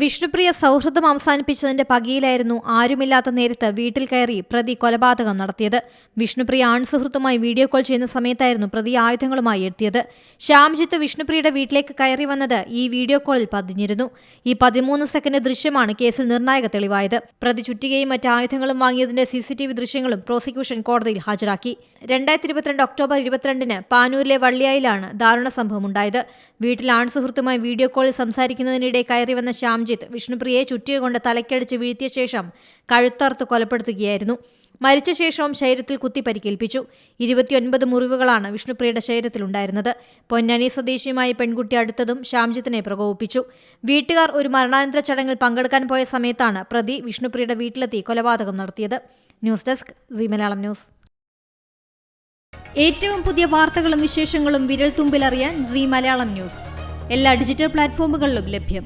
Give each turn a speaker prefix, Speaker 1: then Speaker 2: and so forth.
Speaker 1: വിഷ്ണുപ്രിയ സൗഹൃദം അവസാനിപ്പിച്ചതിന്റെ പകയിലായിരുന്നു ആരുമില്ലാത്ത നേരത്ത് വീട്ടിൽ കയറി പ്രതി കൊലപാതകം നടത്തിയത്. വിഷ്ണുപ്രിയ ആൺസുഹൃത്തുമായി വീഡിയോ കോൾ ചെയ്യുന്ന സമയത്തായിരുന്നു പ്രതി ആയുധങ്ങളുമായി എത്തിയത്. ശ്യാംജിത്ത് വിഷ്ണുപ്രിയയുടെ വീട്ടിലേക്ക് കയറി വന്നത് ഈ വീഡിയോ കോളിൽ പതിഞ്ഞിരുന്നു. ഈ പതിമൂന്ന് സെക്കൻഡ് ദൃശ്യമാണ് കേസിൽ നിർണായക തെളിവായത്. പ്രതി ചുറ്റികയും മറ്റ് ആയുധങ്ങളും വാങ്ങിയതിന്റെ സി സി ടി വി ദൃശ്യങ്ങളും പ്രോസിക്യൂഷൻ കോടതിയിൽ ഹാജരാക്കി. രണ്ടായിരത്തി ഇരുപത്തിരണ്ട് ഒക്ടോബർ ഇരുപത്തിരണ്ടിന് പാനൂരിലെ വള്ളിയായിലാണ് ദാരുണ സംഭവം ഉണ്ടായത് വീട്ടിൽ ആൺസുഹൃത്തുമായി വീഡിയോ കോളിൽ സംസാരിക്കുന്നതിനിടെ കയറി വന്ന ശ്യാംജിത്ത് വിഷ്ണുപ്രിയയെ ചുറ്റിക കൊണ്ട് തലക്കടിച്ച് വീഴ്ത്തിയ ശേഷം കഴുത്തർത്ത് കൊലപ്പെടുത്തുകയായിരുന്നു. മരിച്ച ശേഷവും ശരീരത്തിൽ കുത്തി പരിക്കേൽപ്പിച്ചു. ഇരുപത്തിയൊൻപത് മുറിവുകളാണ് വിഷ്ണുപ്രിയയുടെ ശരീരത്തിലുണ്ടായിരുന്നത് പൊന്നാനി സ്വദേശിയുമായ പെൺകുട്ടി അടുത്തതും ശ്യാംജിത്തിനെ പ്രകോപിപ്പിച്ചു. വീട്ടുകാർ ഒരു മരണാനന്തര ചടങ്ങിൽ പങ്കെടുക്കാൻ പോയ സമയത്താണ് പ്രതി വിഷ്ണുപ്രിയയുടെ വീട്ടിലെത്തി കൊലപാതകം നടത്തിയത്. News desk C Malayalam news. ഏറ്റവും പുതിയ വാർത്തകളും വിശേഷങ്ങളും വിരൽ തുമ്പിലറിയാൻ സി മലയാളം ന്യൂസ്. എല്ലാ ഡിജിറ്റൽ പ്ലാറ്റ്ഫോമുകളിലും ലഭ്യം.